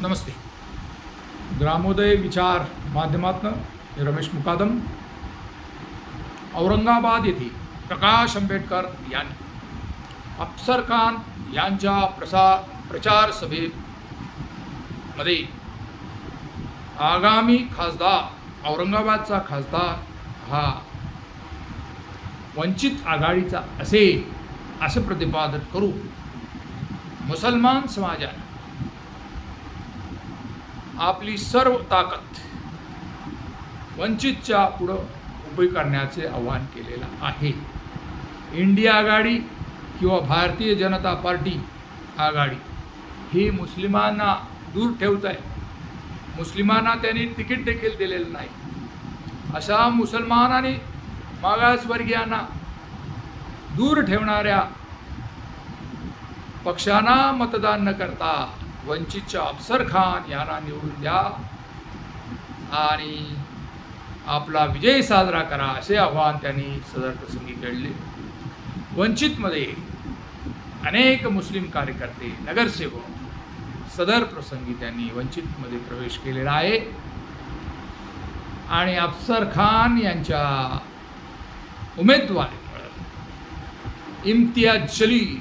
नमस्ते. ग्रामोदय विचार माध्यमातनं रमेश मुकादम. औरंगाबाद येथे प्रकाश आंबेडकर यांनी अफसर खान यांच्या प्रसा प्रचार सभेमध्ये आगामी खासदार औरंगाबादचा खासदार हा वंचित आघाडीचा असेल असं प्रतिपादन करू मुसलमान समाजाने आपली सर्व ताकद वंचितच्या पुढं उभी करण्याचे आवाहन केलेलं आहे. इंडिया आघाडी किंवा भारतीय जनता पार्टी आघाडी ही मुस्लिमांना दूर ठेवत आहे. मुस्लिमांना त्यांनी तिकीट देखील दिलेलं नाही. अशा मुसलमान आणि मागासवर्गीयांना दूर ठेवणाऱ्या पक्षांना मतदान न करता वंचितच्या अफसर खान यांना निवडून द्या आणि आपला विजय साजरा करा असे आव्हान त्यांनी सदर प्रसंगी केले. वंचितमध्ये अनेक मुस्लिम कार्यकर्ते नगरसेवक सदर प्रसंगी त्यांनी वंचितमध्ये प्रवेश केलेला आहे. आणि अफसर खान यांच्या उमेदवारीमुळं इम्तियाज जलील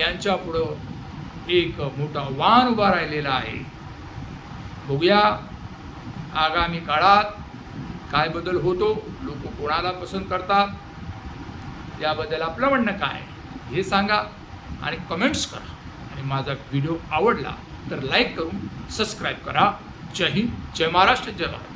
यांच्यापुढं एक मोठा वाण उभा राहिलेला आहे. बघूया आगामी काळात काय बदल होतो लोक कोणाला पसंत करतात याबद्दल आपलं म्हणणं काय हे सांगा आणि कमेंट्स करा. आणि माझा व्हिडिओ आवडला तर लाईक करून सबस्क्राईब करा. जय हिंद जय महाराष्ट्र जय भारत.